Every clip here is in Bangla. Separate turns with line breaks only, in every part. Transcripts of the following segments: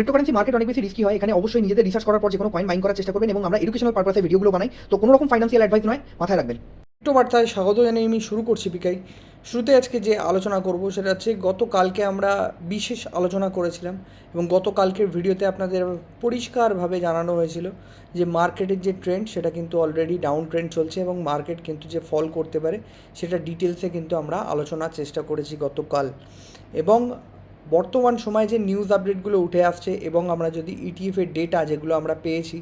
ক্রিপ্টোকারেন্সি মার্কেট অনেক বেশি রিস্কি হয়, এখানে অবশ্যই নিজেদের রিসার্চ করার পর যে কোনো কয়েন মাইন করার চেষ্টা করবেন এবং আমরা এডুকেশনাল পারপাসে ভিডিওগুলো বানাই। তো কোনো রকম ফাইন্যান্সিয়াল অ্যাডভাইস নয়, মাথায় রাখবেন।
ক্রিপ্টো বার্তায় স্বাগত জানিয়ে আমি শুরু করছি পিকাই শুরুতে আজকে যে আলোচনা করব সেটা হচ্ছে গতকালকে আমরা বিশেষ আলোচনা করেছিলাম এবং গতকালকের ভিডিওতে আপনাদের পরিষ্কারভাবে জানানো হয়েছিল যে মার্কেটের যে ট্রেন্ড সেটা কিন্তু অলরেডি ডাউন ট্রেন্ড চলছে এবং মার্কেট কিন্তু যে ফল করতে পারে, সেটা ডিটেলসে কিন্তু আমরা আলোচনার চেষ্টা করেছি গতকাল। এবং বর্তমান সময়ে যে নিউজ আপডেটগুলো উঠে আসছে এবং আমরা যদি E ইটিএফের ডেটা যেগুলো আমরা পেয়েছি,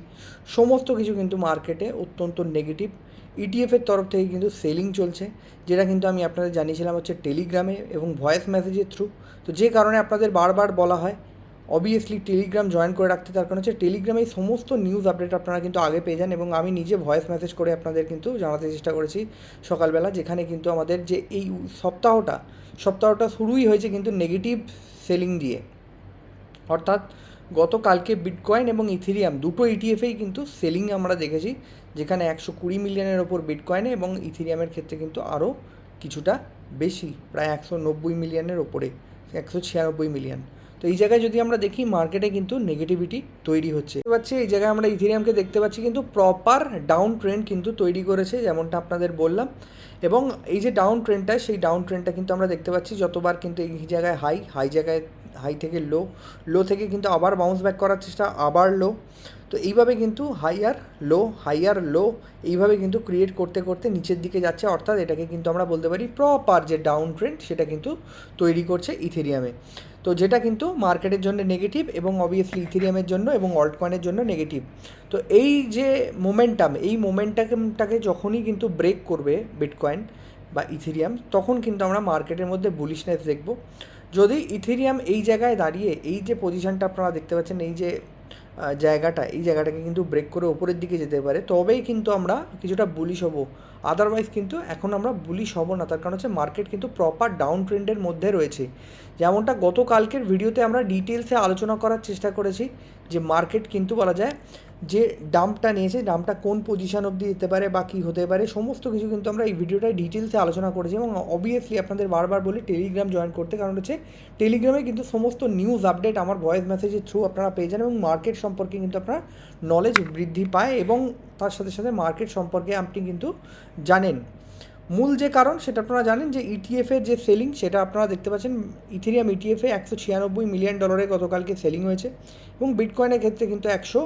সমস্ত কিছু কিন্তু মার্কেটে অত্যন্ত নেগেটিভ ইটিএফের তরফ থেকে কিন্তু সেলিং চলছে, যেটা কিন্তু আমি আপনাদের জানিয়েছিলাম হচ্ছে টেলিগ্রামে এবং ভয়েস মেসেজের থ্রু তো যে কারণে আপনাদের বারবার বলা হয় অবভিয়াসলি টেলিগ্রাম জয়েন করে রাখতে, তার কারণ হচ্ছে টেলিগ্রামে এই সমস্ত নিউজ আপডেট আপনারা কিন্তু আগে পেয়ে যান এবং আমি নিজে ভয়েস মেসেজ করে আপনাদের কিন্তু জানাতে চেষ্টা করেছি সকালবেলা, যেখানে কিন্তু আমাদের যে এই সপ্তাহটা সপ্তাহটা শুরুই হয়েছে কিন্তু নেগেটিভ সেলিং দিয়ে। অর্থাৎ গতকালকে বিটকয়েন এবং ইথিরিয়াম দুটো ইটিএফেই কিন্তু সেলিং আমরা দেখেছি, যেখানে একশো কুড়ি মিলিয়নের ওপর বিটকয়েনে এবং ইথিরিয়ামের ক্ষেত্রে কিন্তু আরও কিছুটা বেশি, প্রায় একশো নব্বই মিলিয়নের ওপরে, একশো ছিয়ানব্বই মিলিয়ন। তো এই জায়গায় যদি আমরা দেখি মার্কেটে কিন্তু নেগেটিভিটি তৈরি হচ্ছে। পাচ্ছি, এই জায়গায় আমরা ইথেরিয়ামকে দেখতে পাচ্ছি, কিন্তু প্রপার ডাউন ট্রেন্ড কিন্তু তৈরি করেছে, যেমনটা আপনাদের বললাম। এবং এই যে ডাউন ট্রেন্ডটা সেই ডাউন ট্রেন্ডটা কিন্তু আমরা দেখতে পাচ্ছি, যতবার কিন্তু এই জায়গায় হাই হাই জায়গায় হাই থেকে লো লো থেকে কিন্তু আবার বাউন্স ব্যাক করার চেষ্টা, আবার লো তো এইভাবে কিন্তু হাইয়ার লো হাইয়ার লো এইভাবে কিন্তু ক্রিয়েট করতে করতে নিচের দিকে যাচ্ছে। অর্থাৎ এটাকে কিন্তু আমরা বলতে পারি প্রপার যে ডাউন ট্রেন্ড সেটা কিন্তু তৈরি করছে ইথেরিয়ামে তো যেটা কিন্তু মার্কেটের জন্য নেগেটিভ এবং অবভিয়াসলি ইথেরিয়ামের জন্য এবং অল্ট কয়েনের জন্য নেগেটিভ তো এই যে মোমেন্টাম এই মোমেন্টামটাকে যখনই কিন্তু ব্রেক করবে বিটকয়েন বা ইথেরিয়াম তখন কিন্তু আমরা মার্কেটের মধ্যে বুলিশনেস দেখব। যদি ইথেরিয়াম এই জায়গায় দাঁড়িয়ে, এই যে পজিশনটা আপনারা দেখতে পাচ্ছেন, এই যে জায়গাটা, এই জায়গাটাকে কিন্তু ব্রেক করে ওপরের দিকে যেতে পারে। তবেই কিন্তু আমরা কিছুটা বুলিশ হব। আদারওয়াইজ কিন্তু এখন আমরা বুলিশ হব না। তার কারণ হচ্ছে মার্কেট কিন্তু প্রপার ডাউন ট্রেন্ডের মধ্যে রয়েছে। যেমনটা গতকালকের ভিডিওতে আমরা ডিটেলসে আলোচনা করার চেষ্টা করেছি। যে মার্কেট কিন্তু বলা যায় যে ডাম্পটা নিয়েছে ডাম্পটা কোন পজিশন অবধি যেতে পারে বা কী হতে পারে, সমস্ত কিছু কিন্তু আমরা এই ভিডিওটায় ডিটেলসে আলোচনা করেছি এবং অবভিয়াসলি আপনাদের বারবার বলি টেলিগ্রাম জয়েন করতে, কারণ হচ্ছে টেলিগ্রামে কিন্তু সমস্ত নিউজ আপডেট আমার ভয়েস মেসেজের থ্রু আপনারা পেয়ে যান এবং মার্কেট সম্পর্কে কিন্তু আপনার নলেজ বৃদ্ধি পায় এবং তার সাথে সাথে মার্কেট সম্পর্কে আপনি কিন্তু জানেন। মূল যে কারণ, সেটা আপনারা জানেন যে ইটিএফের যে সেলিং সেটা আপনারা দেখতে পাচ্ছেন ইথেরিয়াম ইটিএফে একশো ছিয়ানব্বই মিলিয়ন ডলারে গতকালকে সেলিং হয়েছে এবং বিটকয়েনের ক্ষেত্রে কিন্তু একশো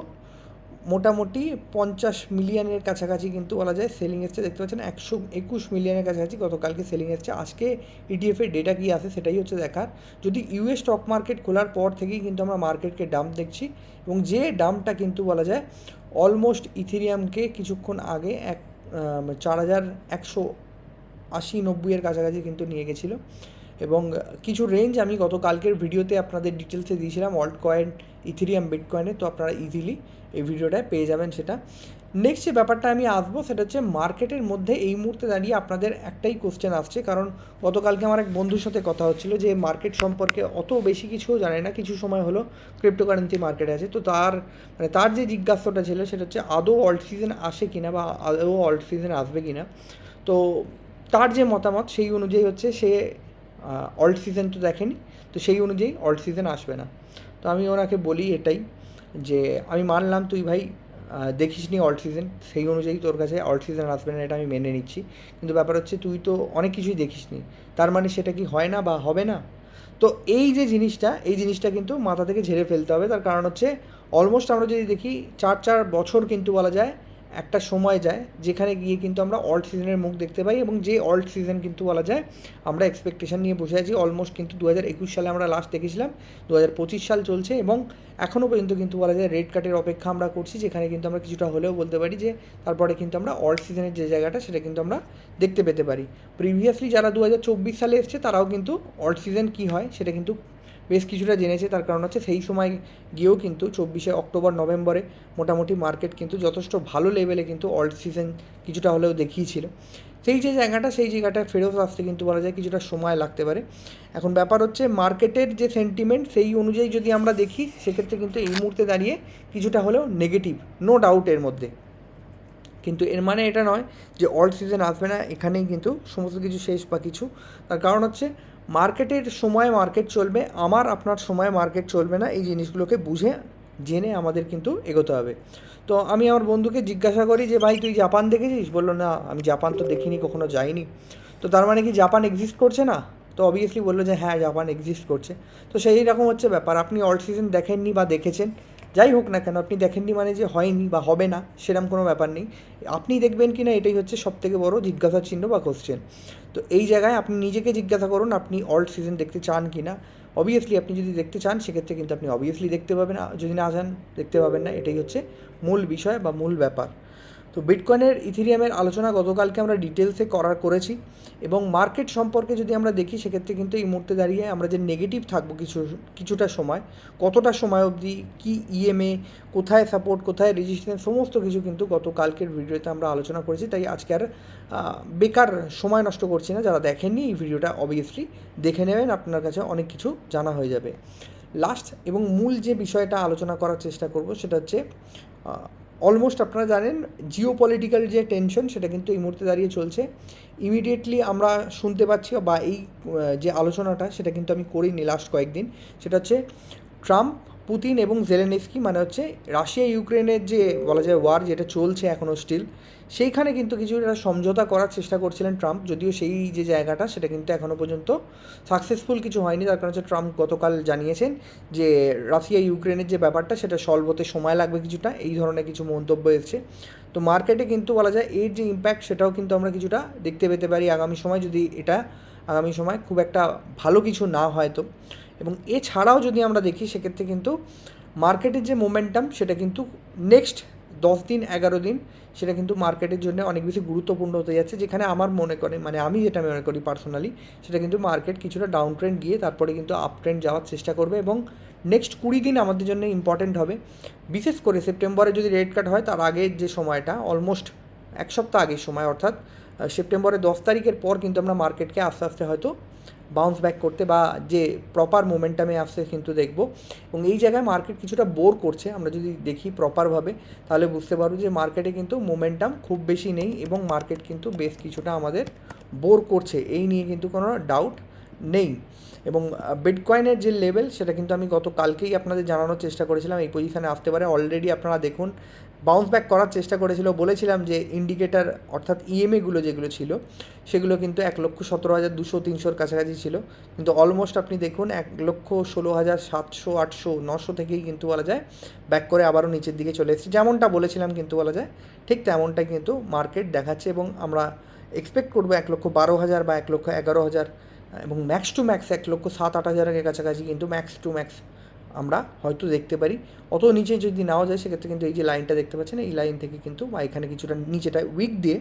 মোটামুটি পঞ্চাশ মিলিয়নের কাছাকাছি কিন্তু বলা যায় সেলিং এসছে। দেখতে পাচ্ছেন একশো একুশ মিলিয়নের কাছাকাছি গতকালকে সেলিং এসছে। আজকে ইডিএফের ডেটা কী আসে সেটাই হচ্ছে দেখার। যদি ইউএস স্টক মার্কেট খোলার পর থেকেই কিন্তু আমরা মার্কেটকে ডাম্প দেখছি এবং যে ডাম্পটা কিন্তু বলা যায় অলমোস্ট ইথেরিয়ামকে কিছুক্ষণ আগে এক চার হাজার একশো আশি নব্বইয়ের কাছাকাছি কিন্তু নিয়ে গেছিল। এবং কিছু রেঞ্জ আমি গতকালকের ভিডিওতে আপনাদের ডিটেলসে দিয়েছিলাম অল্ট কয়েন ইথিরিয়াম বিটকয়েনে তো আপনারা ইজিলি এই ভিডিওটায় পেয়ে যাবেন সেটা। নেক্সট যে ব্যাপারটা আমি আসব, সেটা হচ্ছে মার্কেটের মধ্যে এই মুহূর্তে দাঁড়িয়ে আপনাদের একটাই কোশ্চেন আসছে। কারণ গতকালকে আমার এক বন্ধুর সাথে কথা হচ্ছিল যে মার্কেট সম্পর্কে অত বেশি কিছুও জানে না। কিছু সময় হলো ক্রিপ্টোকারেন্সি মার্কেটে আছে। তো তার মানে তার যে জিজ্ঞাসাটা ছিল, সেটা হচ্ছে আদৌ অল্ট সিজন আসে কিনা বা আদৌ অল্ট সিজন আসবে কিনা। তো তার যে মতামত সেই অনুযায়ী হচ্ছে সে অল্ট সিজন তো দেখেনি, তো সেই অনুযায়ী অল্ড সিজন আসবে না। তো আমি ওনাকে বলি এটাই যে, আমি মানলাম তুই ভাই দেখিস নি অল্ট সিজন সেই অনুযায়ী তোর কাছে অল্ট সিজন আসবে না এটা আমি মেনে নিচ্ছি। কিন্তু ব্যাপার হচ্ছে তুই তো অনেক কিছুই দেখিস নি তার মানে সেটা কি হয় না বা হবে না? তো এই যে জিনিসটা, এই জিনিসটা কিন্তু মাথা থেকে ঝেড়ে ফেলতে হবে, তার কারণ হচ্ছে অলমোস্ট আমরা যদি দেখি, চার চার বছর কিন্তু বলা যায় একটা সময় যায় যেখানে গিয়ে কিন্তু আমরা অল্ট সিজনের মুখ দেখতে পাই এবং যে অল্ট সিজন কিন্তু বলা যায়, আমরা এক্সপেকটেশন নিয়ে বসে আছি। অলমোস্ট কিন্তু দু হাজার একুশ সালে আমরা লাস্ট দেখেছিলাম দু হাজার পঁচিশ সাল চলছে এবং এখনও পর্যন্ত কিন্তু বলা যায় রেড কার্টের অপেক্ষা আমরা করছি, যেখানে কিন্তু আমরা কিছুটা হলেও বলতে পারি যে তারপরে কিন্তু আমরা অল্ট সিজনের যে জায়গাটা সেটা কিন্তু আমরা দেখতে পেতে পারি। প্রিভিয়াসলি যারা দু হাজার চব্বিশ সালে এসছে তারাও কিন্তু অল্ট সিজন কী হয় সেটা কিন্তু বেশ কিছুটা জেনেছে, তার কারণ হচ্ছে সেই সময় গিয়েও কিন্তু চব্বিশে অক্টোবর, নভেম্বরে মোটামুটি মার্কেট কিন্তু যথেষ্ট ভালো লেভেলে কিন্তু অল্ট সিজন কিছুটা হলেও দেখিয়েছিল। সেই যে জায়গাটা, সেই জায়গাটা ফেরত আসতে কিন্তু বলা যায় কিছুটা সময় লাগতে পারে। এখন ব্যাপার হচ্ছে মার্কেটের যে সেন্টিমেন্ট সেই অনুযায়ী যদি আমরা দেখি, সেক্ষেত্রে কিন্তু এই মুহূর্তে দাঁড়িয়ে কিছুটা হলেও নেগেটিভ নো ডাউট এর মধ্যে। কিন্তু এর মানে এটা নয় যে অল সিজন আসবে না, এখানেই কিন্তু সমস্ত কিছু শেষ বা কিছু। তার কারণ হচ্ছে মার্কেটের সময় মার্কেট চলবে, আমার, আপনার সময় মার্কেট চলবে না, এই জিনিসগুলোকে বুঝে, জেনে আমাদের কিন্তু এগোতে হবে। তো আমি আমার বন্ধুকে জিজ্ঞাসা করি যে, ভাই, তুই জাপান দেখেছিস? বলল, না, আমি জাপান তো দেখিনি, কখনো যাইনি। তো তার মানে কি জাপান এক্সিস্ট করছে না? তো অবভিয়াসলি বলল যে হ্যাঁ জাপান এক্সিস্ট করছে। তো সেই রকম হচ্ছে ব্যাপার। আপনি অল সিজন দেখেননি বা দেখেছেন যাই হোক না কেন, আপনি দেখেননি মানে যে হয়নি বা হবে না সেরকম কোনো ব্যাপার নেই। আপনি দেখবেন কি না, এটাই হচ্ছে সব থেকে বড় জিজ্ঞাসা চিহ্ন বা কোশ্চেন তো এই জায়গায় আপনি নিজেকে জিজ্ঞাসা করুন, আপনি অল্ড সিজন দেখতে চান কি না। অবভিয়াসলি আপনি যদি দেখতে চান, সেক্ষেত্রে কিন্তু আপনি অবভিয়াসলি দেখতে পাবেন যদি না চান, দেখতে পাবেন না। এটাই হচ্ছে মূল বিষয় বা মূল ব্যাপার। তো বিটকয়েনের ইথিরিয়ামের আলোচনা গতকালকে আমরা ডিটেলসে করার করেছি এবং মার্কেট সম্পর্কে যদি আমরা দেখি, সেক্ষেত্রে কিন্তু এই মুহূর্তে দাঁড়িয়ে আমরা যে নেগেটিভ থাকব কিছু, কিছুটা সময়, কতটা সময় অবধি, কী ইএমএ কোথায় সাপোর্ট কোথায় রেজিস্ট্রেশন সমস্ত কিছু কিন্তু গতকালকের ভিডিওতে আমরা আলোচনা করেছি। তাই আজকে আর বেকার সময় নষ্ট করছি না। যারা দেখেননি এই ভিডিওটা অবভিয়াসলি দেখে নেবেন। আপনার কাছে অনেক কিছু জানা হয়ে যাবে। লাস্ট এবং মূল যে বিষয়টা আলোচনা করার চেষ্টা করব, সেটা হচ্ছে অলমোস্ট আপনারা জানেন জিও পলিটিক্যাল যে টেনশন সেটা কিন্তু এই মুহূর্তে দাঁড়িয়ে চলছে। ইমিডিয়েটলি আমরা শুনতে পাচ্ছি বা এই যে আলোচনাটা সেটা কিন্তু আমি করিনি লাস্ট কয়েকদিন। সেটা হচ্ছে ট্রাম্প পুতিন এবং জেলেনেস্কি মানে হচ্ছে রাশিয়া ইউক্রেনের যে বলা যায় ওয়ার যেটা চলছে এখনও স্টিল সেইখানে কিন্তু কিছু একটা সমঝোতা করার চেষ্টা করছিলেন ট্রাম্প, যদিও সেই যে জায়গাটা সেটা কিন্তু এখনও পর্যন্ত সাকসেসফুল কিছু হয়নি তার কারণ হচ্ছে ট্রাম্প গতকাল জানিয়েছেন যে রাশিয়া ইউক্রেনের যে ব্যাপারটা সেটা সলভ হতে সময় লাগবে কিছুটা, এই ধরনের কিছু মন্তব্য এসছে। তো মার্কেটে কিন্তু বলা যায় এর যে ইম্প্যাক্ট সেটাও কিন্তু আমরা কিছুটা দেখতে পেতে পারি আগামী সময়, যদি এটা আগামী সময় খুব একটা ভালো কিছু না হয় তো। এবং এছাড়াও যদি আমরা দেখি, সেক্ষেত্রে কিন্তু মার্কেটের যে মোমেন্টাম সেটা কিন্তু নেক্সট দশ দিন, এগারো দিন, সেটা কিন্তু মার্কেটের জন্য অনেক বেশি গুরুত্বপূর্ণ হতে যাচ্ছে। যেখানে আমার মনে করে মানে আমি যেটা মনে করি পার্সোনালি সেটা কিন্তু মার্কেট কিছুটা ডাউন ট্রেন্ড গিয়ে তারপরে কিন্তু আপ ট্রেন্ড যাওয়ার চেষ্টা করবে এবং নেক্সট কুড়ি দিন আমাদের জন্য ইম্পর্টেন্ট হবে। বিশেষ করে সেপ্টেম্বরে যদি রেড কাট হয়, তার আগের যে সময়টা অলমোস্ট এক সপ্তাহ আগের সময়, অর্থাৎ সেপ্টেম্বরের দশ তারিখের পর কিন্তু আমরা মার্কেটকে আস্তে আস্তে হয়তো বাউন্স ব্যাক করতে বা যে প্রপার মোমেন্টামে আসতে কিন্তু দেখব। এবং এই জায়গায় মার্কেট কিছুটা বোর করছে, আমরা যদি দেখি প্রপারভাবে তাহলে বুঝতে পারব যে মার্কেটে কিন্তু মোমেন্টাম খুব বেশি নেই এবং মার্কেট কিন্তু বেশ কিছুটা আমাদের বোর করছে। এই নিয়ে কিন্তু কোনো ডাউট নেই। এবং বিটকয়েনের যে লেভেল সেটা কিন্তু আমি গত কালকেই আপনাদের জানানোর চেষ্টা করেছিলাম। এই পজিশানে আসতে পারে। অলরেডি আপনারা দেখুন বাউন্স ব্যাক করার চেষ্টা করেছিল। বলেছিলাম যে ইন্ডিকেটার অর্থাৎ ইএমএগুলো যেগুলো ছিল, সেগুলো কিন্তু এক লক্ষ সতেরো হাজার দুশো তিনশোর কাছাকাছি ছিল। কিন্তু অলমোস্ট আপনি দেখুন, এক লক্ষ ষোলো হাজার সাতশো, আটশো, নশো থেকেই কিন্তু বলা যায় ব্যাক করে আবারও নিচের দিকে চলে এসেছে। যেমনটা বলেছিলাম কিন্তু বলা যায়, ঠিক তেমনটাই কিন্তু মার্কেট দেখাচ্ছে এবং আমরা এক্সপেক্ট করব এক লক্ষ বারো হাজার বা এক লক্ষ এগারো হাজার, এবং ম্যাক্স টু ম্যাক্স এক লক্ষ সাত, আট হাজারের কাছাকাছি কিন্তু ম্যাক্স টু ম্যাক্স আমরা হয়তো দেখতে পারি। অত নিচে যদি নেওয়া যায়, সেক্ষেত্রে কিন্তু এই যে লাইনটা দেখতে পাচ্ছেন, এই লাইন থেকে কিন্তু বা এখানে কিছুটা নিচেটা উইক দিয়ে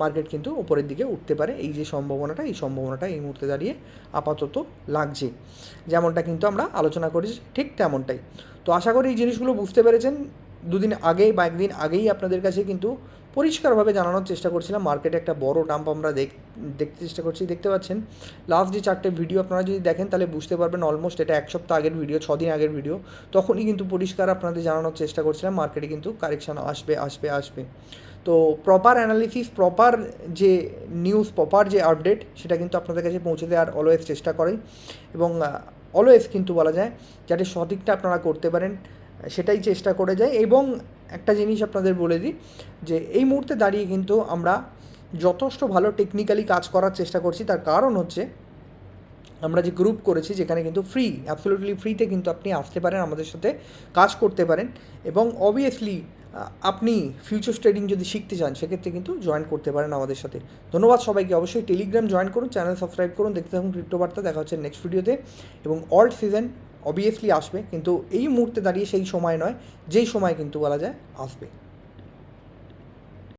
মার্কেট কিন্তু উপরের দিকে উঠতে পারে। এই যে সম্ভাবনাটা, এই সম্ভাবনাটা এই মুহূর্তে দাঁড়িয়ে আপাতত লাগছে। যেমনটা কিন্তু আমরা আলোচনা করেছি, ঠিক তেমনটাই। তো আশা করি এই জিনিসগুলো বুঝতে পেরেছেন। দুদিন আগে বা একদিন আগেই আপনাদের কাছে কিন্তু পরিষ্কারভাবে জানানোর চেষ্টা করছিলাম। মার্কেটে একটা বড় ডাম্প আমরা দেখ, দেখতে চেষ্টা করছি। দেখতে পাচ্ছেন লাস্ট যে চারটে ভিডিও আপনারা যদি দেখেন, তাহলে বুঝতে পারবেন অলমোস্ট এটা এক সপ্তাহ আগের ভিডিও ছদিন আগের ভিডিও তখনই কিন্তু পরিষ্কার আপনাদের জানানোর চেষ্টা করছিলাম। মার্কেটে কিন্তু কারেকশান আসবে আসবে আসবে। তো প্রপার অ্যানালিসিস প্রপার যে নিউজ প্রপার যে আপডেট সেটা কিন্তু আপনাদের কাছে পৌঁছে দেওয়ার অলওয়েজ চেষ্টা করে। এবং অলওয়েজ কিন্তু বলা যায়, যাতে সঠিকটা আপনারা করতে পারেন, সেটাই চেষ্টা করে যায় এবং একটা জিনিস আপনাদের বলে দিই, যে এই মুহূর্তে দাঁড়িয়ে কিন্তু আমরা যথেষ্ট ভালো টেকনিক্যালি কাজ করার চেষ্টা করছি। তার কারণ হচ্ছে, আমরা যে গ্রুপ করেছি, যেখানে কিন্তু ফ্রি অ্যাবসোলুটলি ফ্রিতে কিন্তু আপনি আসতে পারেন, আমাদের সাথে কাজ করতে পারেন এবং অবভিয়াসলি আপনি ফিউচার ট্রেডিং যদি শিখতে চান, সেক্ষেত্রে কিন্তু জয়েন করতে পারেন আমাদের সাথে। ধন্যবাদ সবাইকে, অবশ্যই টেলিগ্রাম জয়েন করুন চ্যানেল সাবস্ক্রাইব করুন, দেখতে থাকুন ক্রিপ্টো বার্তা দেখা হচ্ছে নেক্সট ভিডিওতে এবং অল্ড সিজন অবভিয়াসলি আসবে, কিন্তু এই মুহূর্তে দাঁড়িয়ে সেই সময় নয়, যেই সময় কিন্তু বলা যায় আসবে।